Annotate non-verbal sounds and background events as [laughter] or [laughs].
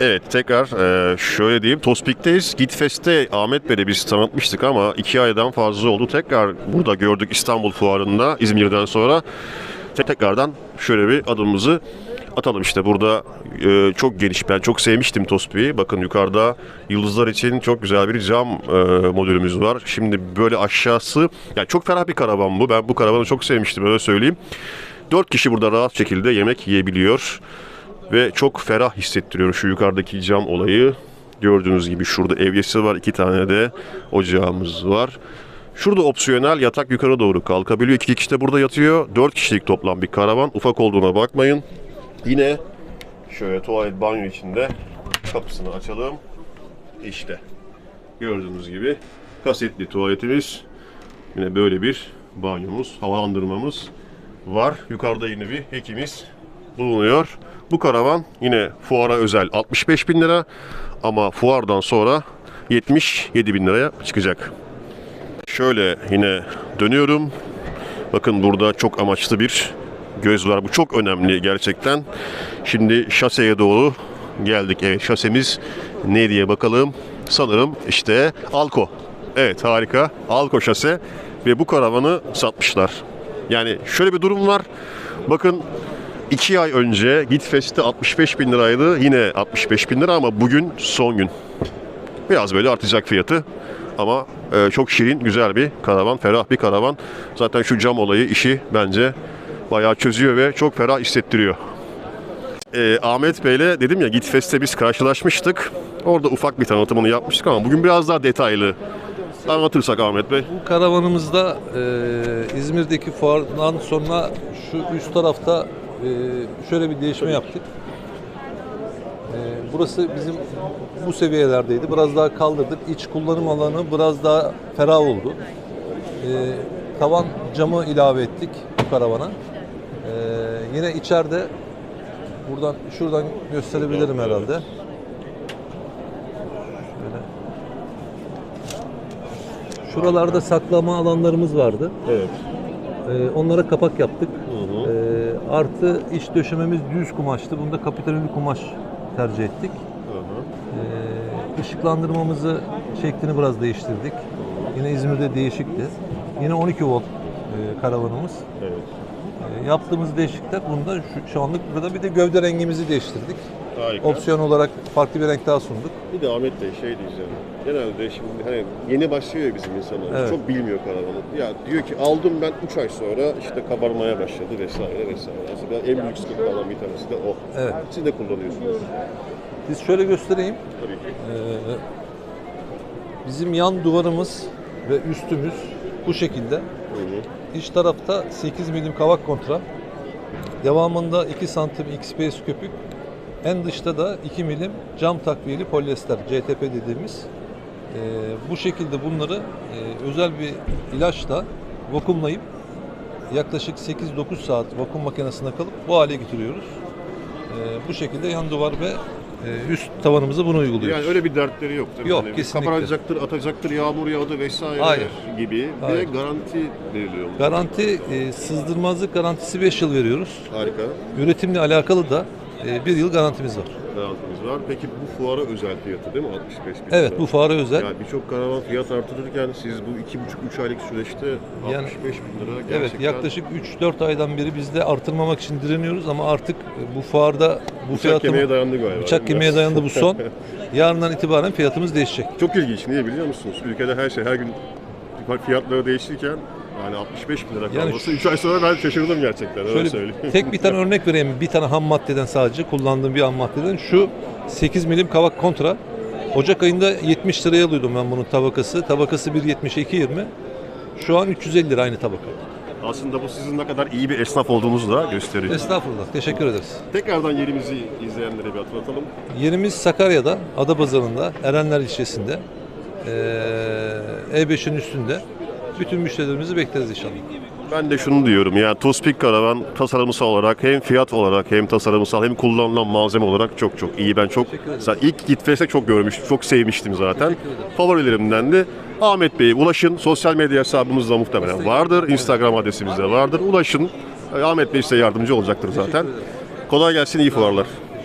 Evet tekrar e, şöyle diyeyim Tospik'teyiz. Gitfest'te Ahmet Bey'le biz tanıtmıştık ama iki aydan fazla oldu. Tekrar burada gördük İstanbul Fuarı'nda İzmir'den sonra. Te- Tekrardan şöyle bir adımımızı atalım işte burada e, çok geniş ben çok sevmiştim Tospik'i. Bakın yukarıda yıldızlar için çok güzel bir cam e, modülümüz var. Şimdi böyle aşağısı yani çok ferah bir karavan bu. Ben bu karavanı çok sevmiştim öyle söyleyeyim. Dört kişi burada rahat şekilde yemek yiyebiliyor. Ve çok ferah hissettiriyor şu yukarıdaki cam olayı. Gördüğünüz gibi şurada evyesi var. iki tane de ocağımız var. Şurada opsiyonel yatak yukarı doğru kalkabiliyor. İki kişi de burada yatıyor. Dört kişilik toplam bir karavan. Ufak olduğuna bakmayın. Yine şöyle tuvalet banyo içinde kapısını açalım. İşte gördüğünüz gibi kasetli tuvaletimiz. Yine böyle bir banyomuz, havalandırmamız var. Yukarıda yine bir hekimiz bulunuyor. Bu karavan yine fuara özel 65 bin lira ama fuardan sonra 77 bin liraya çıkacak. Şöyle yine dönüyorum. Bakın burada çok amaçlı bir göz var. Bu çok önemli gerçekten. Şimdi şaseye doğru geldik. Evet şasemiz ne diye bakalım. Sanırım işte Alko. Evet harika. Alko şase ve bu karavanı satmışlar. Yani şöyle bir durum var. Bakın 2 ay önce Gitfest'te 65 bin liraydı. Yine 65 bin lira ama bugün son gün. Biraz böyle artacak fiyatı. Ama e, çok şirin, güzel bir karavan, ferah bir karavan. Zaten şu cam olayı işi bence bayağı çözüyor ve çok ferah hissettiriyor. E, Ahmet Bey'le dedim ya Gitfest'te biz karşılaşmıştık. Orada ufak bir tanıtımını yapmıştık ama bugün biraz daha detaylı anlatırsak Ahmet Bey. Bu karavanımızda e, İzmir'deki fuardan sonra şu üst tarafta şöyle bir değişme yaptık. E, burası bizim bu seviyelerdeydi. Biraz daha kaldırdık. İç kullanım alanı biraz daha ferah oldu. E, tavan camı ilave ettik bu karavana. Yine içeride buradan şuradan gösterebilirim herhalde. Şuralarda saklama alanlarımız vardı. Evet. Ee, onlara kapak yaptık. Artı iç döşememiz düz kumaştı. Bunda kapitalin kumaş tercih ettik. Ee, ışıklandırmamızı şeklini biraz değiştirdik. Yine İzmir'de değişikti. Yine 12 volt e, karavanımız. Evet. Ee, yaptığımız değişiklikler bunda şu, şu anlık burada bir de gövde rengimizi değiştirdik. Harika. Opsiyon olarak farklı bir renk daha sunduk. Bir de Ahmet Bey şey diyeceğim. Genelde şimdi hani yeni başlıyor ya bizim insanlar. Evet. Çok bilmiyor karavanı. Ya diyor ki aldım ben 3 ay sonra işte kabarmaya başladı vesaire vesaire. Aslında en büyük sıkıntılardan bir tanesi de o. Evet. Siz de kullanıyorsunuz. Biz şöyle göstereyim. Tabii ki. Ee, bizim yan duvarımız ve üstümüz bu şekilde. Hı. İç tarafta 8 milim kavak kontra. Devamında 2 santim XPS köpük. En dışta da 2 milim cam takviyeli polyester CTP dediğimiz. Ee, bu şekilde bunları e, özel bir ilaçla vakumlayıp yaklaşık 8-9 saat vakum makinesinde kalıp bu hale getiriyoruz. Ee, bu şekilde yan duvar ve e, üst tavanımıza bunu uyguluyoruz. Yani öyle bir dertleri yok değil mi? Yok, Hani kesinlikle. Kapanacaktır, atacaktır, yağmur yağdı vesaire Hayır. gibi. Hayır. Ve garanti veriliyor. Garanti, e, sızdırmazlık garantisi 5 yıl veriyoruz. Harika. Üretimle alakalı da e, bir yıl garantimiz var. Garantimiz var. Peki bu fuara özel fiyatı değil mi? 65 bin Evet lira. bu fuara özel. Yani birçok karavan fiyat artırırken siz bu 2,5-3 aylık süreçte Yani- 65 bin lira Evet gerçekten yaklaşık 3-4 aydan beri biz de artırmamak için direniyoruz ama artık e, bu fuarda bu bıçak kemiğe dayandı galiba. bıçak kemiğe dayandı bu son. [laughs] Yarından itibaren fiyatımız değişecek. Çok ilginç. Niye biliyor musunuz? Ülkede her şey her gün fiyatları değişirken yani 65 bin lira Yani kalması 3 ay sonra ben şaşırdım gerçekten. Öyle Şöyle söyleyeyim. tek bir tane [laughs] örnek vereyim. Bir tane ham maddeden sadece kullandığım bir ham maddeden. Şu 8 milim kavak kontra. Ocak ayında 70 liraya alıyordum ben bunun tabakası. Tabakası 1.70'e 2.20. Şu an 350 lira aynı tabaka. Aslında bu sizin ne kadar iyi bir esnaf olduğunuzu da gösteriyor. Estağfurullah. Teşekkür ederiz. Tekrardan yerimizi izleyenlere bir hatırlatalım. Yerimiz Sakarya'da, Adapazarı'nda, Erenler ilçesinde. Ee, E5'in üstünde. Bütün müşterilerimizi bekleriz inşallah. Ben de şunu diyorum ya Tospik Karavan tasarımsal olarak hem fiyat olarak hem tasarımsal hem kullanılan malzeme olarak çok çok iyi. Ben çok ilk gitfesek çok görmüştüm, çok sevmiştim zaten. Favorilerimden de Ahmet Bey'e ulaşın. Sosyal medya hesabımız da muhtemelen vardır. Instagram adresimiz de vardır. Ulaşın. Ahmet Bey size yardımcı olacaktır zaten. Kolay gelsin, iyi fuarlar.